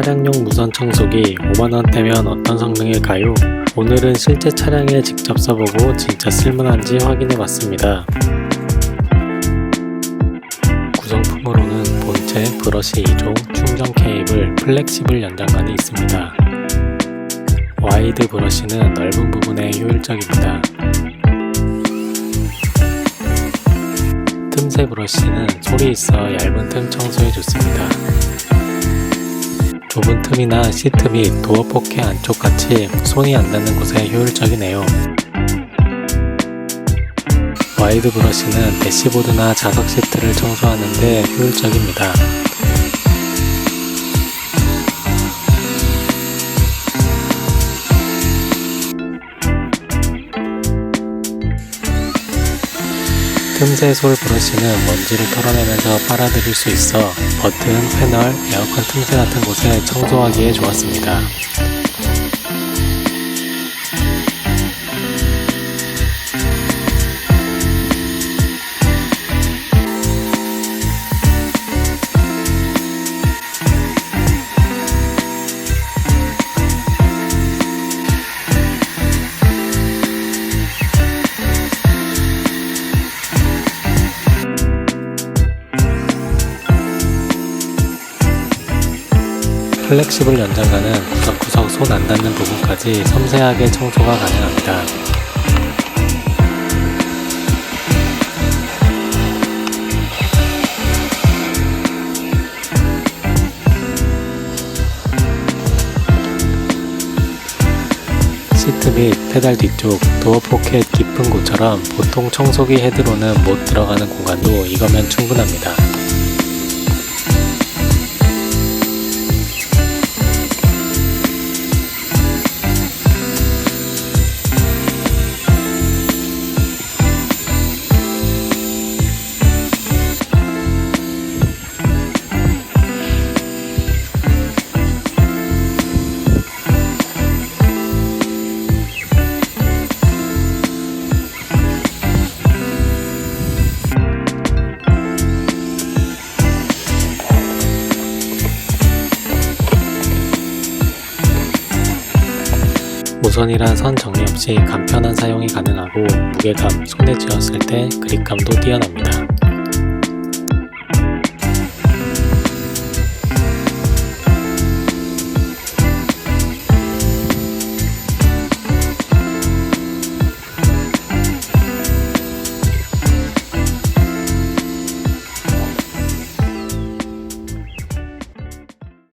차량용 무선 청소기 5만원대면 어떤 성능일까요? 오늘은 실제 차량에 직접 써보고 진짜 쓸만한지 확인해봤습니다. 구성품으로는 본체, 브러쉬 2종, 충전 케이블, 플렉시블 연장관이 있습니다. 와이드 브러쉬는 넓은 부분에 효율적입니다. 틈새 브러쉬는 소리 있어 얇은 틈 청소에 좋습니다. 좁은 틈이나 시트 및 도어 포켓 안쪽 같이 손이 안 닿는 곳에 효율적이네요. 와이드 브러쉬는 대시보드나 좌석 시트를 청소하는데 효율적입니다. 틈새 솔 브러쉬는 먼지를 털어내면서 빨아들일 수 있어 버튼, 패널, 에어컨 틈새 같은 곳에 청소하기에 좋았습니다. 플렉시블 연장관은 구석구석 손 안 닿는 부분까지 섬세하게 청소가 가능합니다. 시트 및 페달 뒤쪽 도어 포켓 깊은 곳처럼 보통 청소기 헤드로는 못 들어가는 공간도 이거면 충분합니다. 무선이란 선 정리 없이 간편한 사용이 가능하고 무게감, 손에 쥐었을 때 그립감도 뛰어납니다.